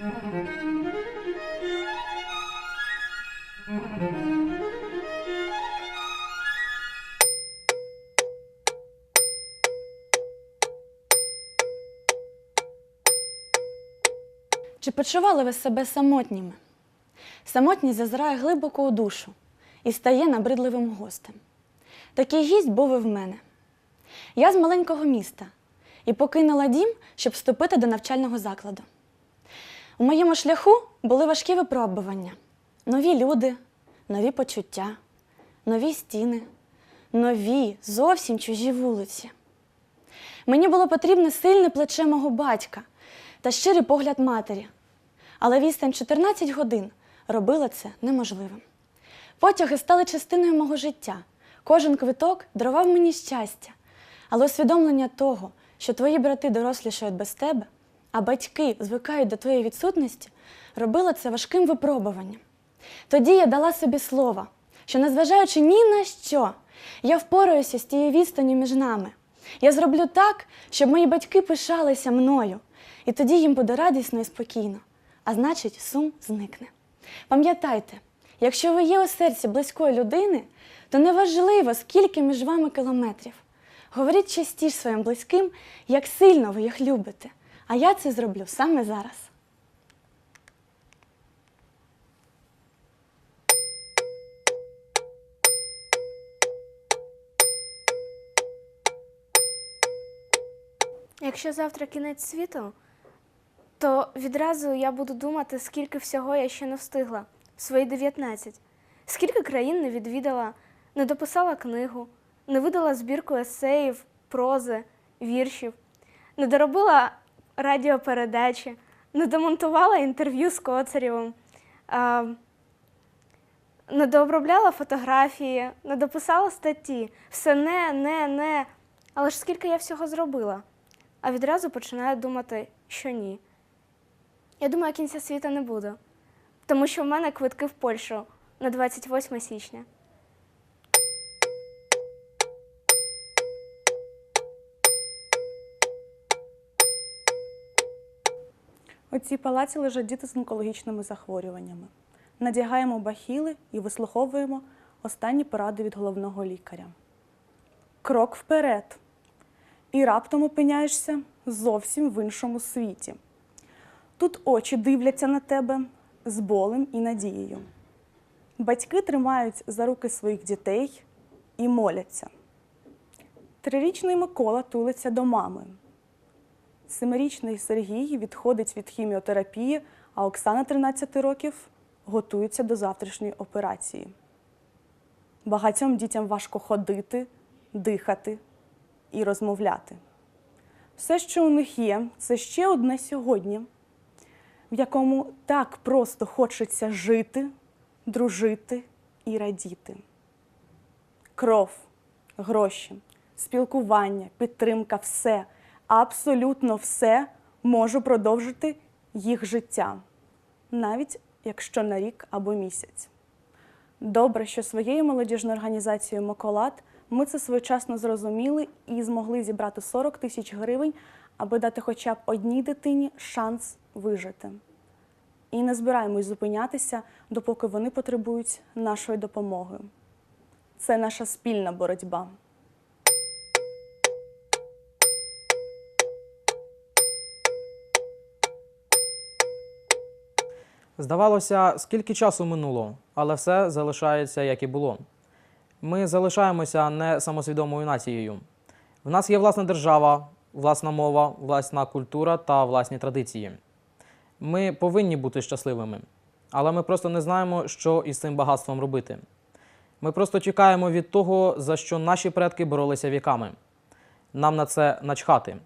Чи почували ви себе самотніми? Самотність зазирає глибоко у душу і стає набридливим гостем. Такий гість був і в мене. Я з маленького міста і покинула дім, щоб вступити до навчального закладу. У моєму шляху були важкі випробування: нові люди, нові почуття, нові стіни, нові, зовсім чужі вулиці. Мені було потрібне сильне плече мого батька та щирий погляд матері. Але відстань 14 годин робила це неможливим. Потяги стали частиною мого життя. Кожен квиток дарував мені щастя, але усвідомлення того, що твої брати дорослішають без тебе, а батьки звикають до твоєї відсутності, робило це важким випробуванням. Тоді я дала собі слово, що, незважаючи ні на що, я впораюся з тією відстанню між нами. Я зроблю так, щоб мої батьки пишалися мною, і тоді їм буде радісно і спокійно, а значить, сум зникне. Пам'ятайте, якщо ви є у серці близької людини, то неважливо, скільки між вами кілометрів. Говоріть частіше своїм близьким, як сильно ви їх любите. А я це зроблю саме зараз. Якщо завтра кінець світу, то відразу я буду думати, скільки всього я ще не встигла в свої 19. Скільки країн не відвідала, не дописала книгу, не видала збірку есеїв, прози, віршів, не доробила радіопередачі, недомонтувала інтерв'ю з Коцарєвим, а, не фотографії, не дописала статті. Все не, не, не. Але ж скільки я всього зробила? а відразу починаю думати, що ні. Я думаю, кінця світу не буде, тому що в мене квитки в Польщу на 28 січня. У цій палаці лежать діти з онкологічними захворюваннями. Надягаємо бахіли і вислуховуємо останні поради від головного лікаря. Крок вперед. І раптом опиняєшся зовсім в іншому світі. Тут очі дивляться на тебе з болем і надією. Батьки тримають за руки своїх дітей і моляться. Трирічний Микола тулиться до мами. Семирічний Сергій відходить від хіміотерапії, а Оксана 13 років готується до завтрашньої операції. Багатьом дітям важко ходити, дихати і розмовляти. Все, що у них є, це ще одне сьогодні, в якому так просто хочеться жити, дружити і радіти. Кров, гроші, спілкування, підтримка все, абсолютно все може продовжити їх життя, навіть якщо на рік або місяць. Добре, що своєю молодіжною організацією Моколад ми це своєчасно зрозуміли і змогли зібрати 40 тисяч гривень, аби дати хоча б одній дитині шанс вижити. І не збираємось зупинятися, допоки вони потребують нашої допомоги. Це наша спільна боротьба. Здавалося, скільки часу минуло, але все залишається як і було. Ми залишаємося не самосвідомою нацією. В нас є власна держава, власна мова, власна культура та власні традиції. Ми повинні бути щасливими, але ми просто не знаємо, що із цим багатством робити. Ми просто чекаємо від того, за що наші предки боролися віками. Нам на це начхати.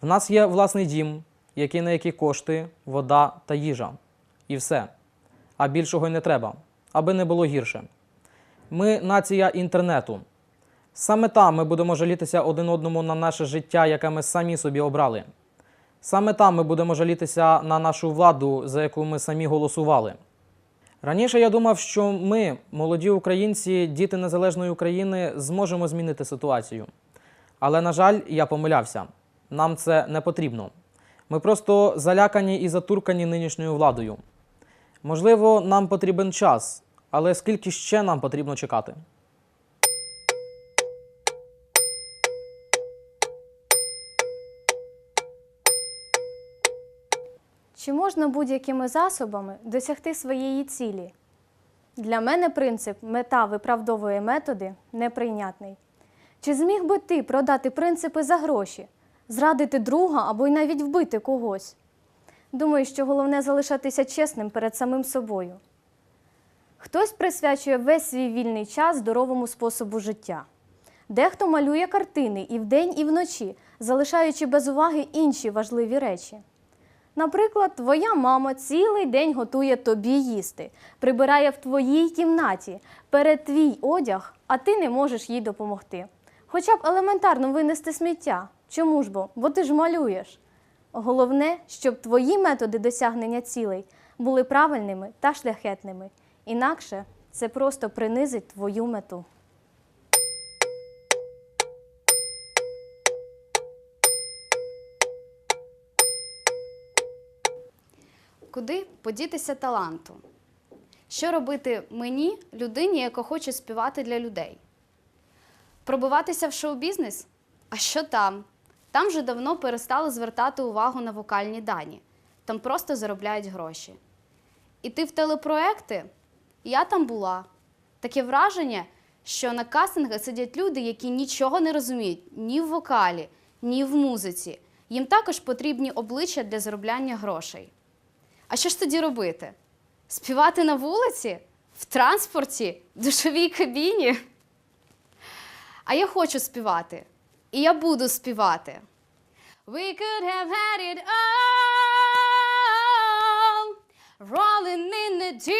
В нас є власний дім, який на які кошти, вода та їжа. І все. А більшого й не треба, аби не було гірше. Ми нація інтернету. Саме там ми будемо жалітися один одному на наше життя, яке ми самі собі обрали. Саме там ми будемо жалітися на нашу владу, за яку ми самі голосували. Раніше я думав, що ми, молоді українці, діти незалежної України, зможемо змінити ситуацію. Але, на жаль, я помилявся. Нам це не потрібно. Ми просто залякані і затуркані нинішньою владою. Можливо, нам потрібен час, але скільки ще нам потрібно чекати? Чи можна будь-якими засобами досягти своєї цілі? Для мене принцип мета виправдовує методи неприйнятний. Чи зміг би ти продати принципи за гроші, зрадити друга або й навіть вбити когось? Думаю, що головне залишатися чесним перед самим собою. Хтось присвячує весь свій вільний час здоровому способу життя. Дехто малює картини і вдень, і вночі, залишаючи без уваги інші важливі речі. Наприклад, твоя мама цілий день готує тобі їсти, прибирає в твоїй кімнаті, перед твій одяг, а ти не можеш їй допомогти. Хоча б елементарно винести сміття. Чому ж бо? Бо ти ж малюєш. Головне, щоб твої методи досягнення цілей були правильними та шляхетними. Інакше це просто принизить твою мету. Куди подітися таланту? Що робити мені, людині, яка хоче співати для людей? Пробиватися в шоу-бізнес? А що там? Там вже давно перестали звертати увагу на вокальні дані. Там просто заробляють гроші. Іти в телепроекти? Я там була. Таке враження, що на кастингах сидять люди, які нічого не розуміють ні в вокалі, ні в музиці. Їм також потрібні обличчя для заробляння грошей. А що ж тоді робити? Співати на вулиці? В транспорті? В душовій кабіні? А я хочу співати. І я буду співати. We could have had it all, rolling in the deep.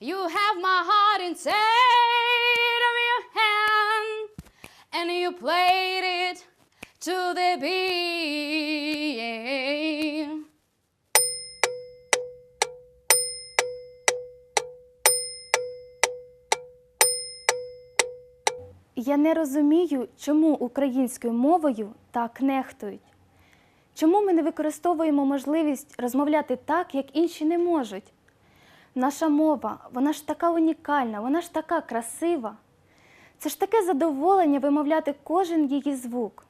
You have my heart inside of your hand, and you played it to the beat. Я не розумію, чому українською мовою так нехтують. Чому ми не використовуємо можливість розмовляти так, як інші не можуть? Наша мова, вона ж така унікальна, вона ж така красива. Це ж таке задоволення вимовляти кожен її звук.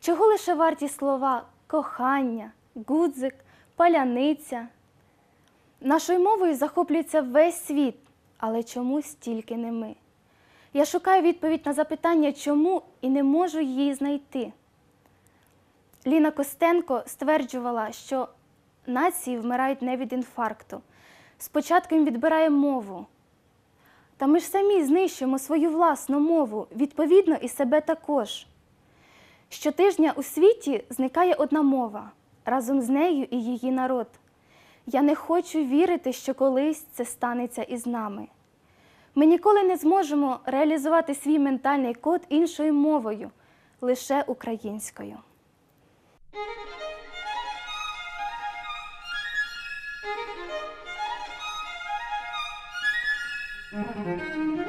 Чого лише варті слова кохання, гудзик, паляниця. Нашою мовою захоплюється весь світ, але чомусь тільки не ми. Я шукаю відповідь на запитання, чому і не можу її знайти. Ліна Костенко стверджувала, що нації вмирають не від інфаркту. Спочатку їм відбирає мову. Та ми ж самі знищуємо свою власну мову, відповідно, і себе також. Щотижня у світі зникає одна мова, разом з нею і її народ. Я не хочу вірити, що колись це станеться із нами. Ми ніколи не зможемо реалізувати свій ментальний код іншою мовою, лише українською. Thank